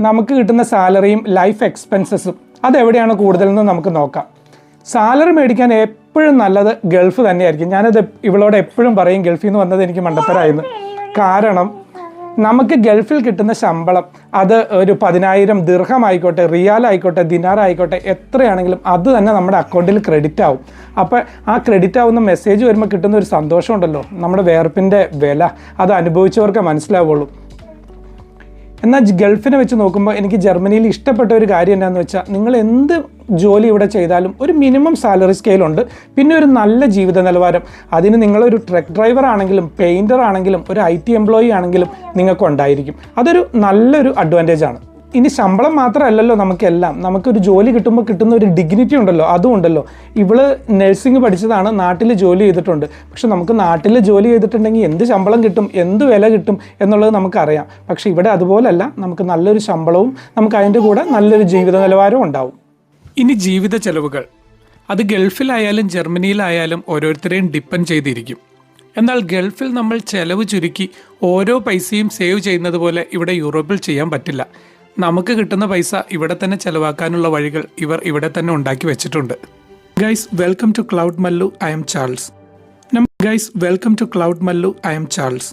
നമുക്ക് കിട്ടുന്ന സാലറിയും ലൈഫ് എക്സ്പെൻസസും അതെവിടെയാണ് കൂടുതലെന്ന് നമുക്ക് നോക്കാം. സാലറി മേടിക്കാൻ എപ്പോഴും നല്ലത് ഗൾഫ് തന്നെയായിരിക്കും. ഞാനത് ഇവളോട് എപ്പോഴും പറയും ഗൾഫിൽ നിന്ന് വന്നത് എനിക്ക് മണ്ടത്തരായിരുന്നു കാരണം നമുക്ക് ഗൾഫിൽ കിട്ടുന്ന ശമ്പളം അത് ഒരു പതിനായിരം ദിർഹം ആയിക്കോട്ടെ റിയാൽ ആയിക്കോട്ടെ ദിനാർ ആയിക്കോട്ടെ എത്രയാണെങ്കിലും അത് തന്നെ നമ്മുടെ അക്കൗണ്ടിൽ ക്രെഡിറ്റ് ആവും. അപ്പോൾ ആ ക്രെഡിറ്റ് ആവുന്ന മെസ്സേജ് വരുമ്പോൾ കിട്ടുന്ന ഒരു സന്തോഷമുണ്ടല്ലോ. നമ്മുടെ വേർപ്പിന്റെ വില അത് അനുഭവിച്ചവർക്ക് മനസ്സിലാവുള്ളൂ. എന്നാൽ ഗൾഫിനെ വെച്ച് നോക്കുമ്പോൾ എനിക്ക് ജർമ്മനിയിൽ ഇഷ്ടപ്പെട്ട ഒരു കാര്യം എന്താണെന്ന് വെച്ചാൽ നിങ്ങൾ എന്ത് ജോലി ഇവിടെ ചെയ്താലും ഒരു മിനിമം സാലറി സ്കെയിലുണ്ട് പിന്നെ ഒരു നല്ല ജീവിത നിലവാരം. അതിന് നിങ്ങളൊരു ട്രക്ക് ഡ്രൈവർ ആണെങ്കിലും പെയിന്റർ ആണെങ്കിലും ഒരു ഐ ടി എംപ്ലോയി ആണെങ്കിലും നിങ്ങൾക്ക് ഉണ്ടായിരിക്കും അതൊരു നല്ലൊരു അഡ്വാന്റേജ് ആണ്. ഇനി ശമ്പളം മാത്രമല്ലല്ലോ നമുക്കെല്ലാം. നമുക്കൊരു ജോലി കിട്ടുമ്പോൾ കിട്ടുന്ന ഒരു ഡിഗ്നിറ്റി ഉണ്ടല്ലോ അതും ഉണ്ടല്ലോ. ഇവൾ നഴ്സിംഗ് പഠിച്ചതാണ് നാട്ടിൽ ജോലി ചെയ്തിട്ടുണ്ട്. പക്ഷെ നമുക്ക് നാട്ടിൽ ജോലി ചെയ്തിട്ടുണ്ടെങ്കിൽ എന്ത് ശമ്പളം കിട്ടും എന്ത് വില കിട്ടും എന്നുള്ളത് നമുക്കറിയാം. പക്ഷെ ഇവിടെ അതുപോലല്ല നമുക്ക് നല്ലൊരു ശമ്പളവും നമുക്ക് അതിന്റെ കൂടെ നല്ലൊരു ജീവിത നിലവാരവും ഉണ്ടാവും. ഇനി ജീവിത ചെലവുകൾ. അത് ഗൾഫിലായാലും ജർമ്മനിയിലായാലും ഓരോരുത്തരെയും ഡിപ്പെൻഡ് ചെയ്തിരിക്കും. എന്നാൽ ഗൾഫിൽ നമ്മൾ ചെലവ് ചുരുക്കി ഓരോ പൈസയും സേവ് ചെയ്യുന്നത് പോലെ ഇവിടെ യൂറോപ്പിൽ ചെയ്യാൻ പറ്റില്ല. നമുക്ക് കിട്ടുന്ന പൈസ ഇവിടെ തന്നെ ചെലവാക്കാനുള്ള വഴികൾ ഇവർ ഇവിടെ തന്നെ ഉണ്ടാക്കി വെച്ചിട്ടുണ്ട്. Guys welcome to cloud Mallu I'm Charles guys welcome to cloud Mallu I'm Charles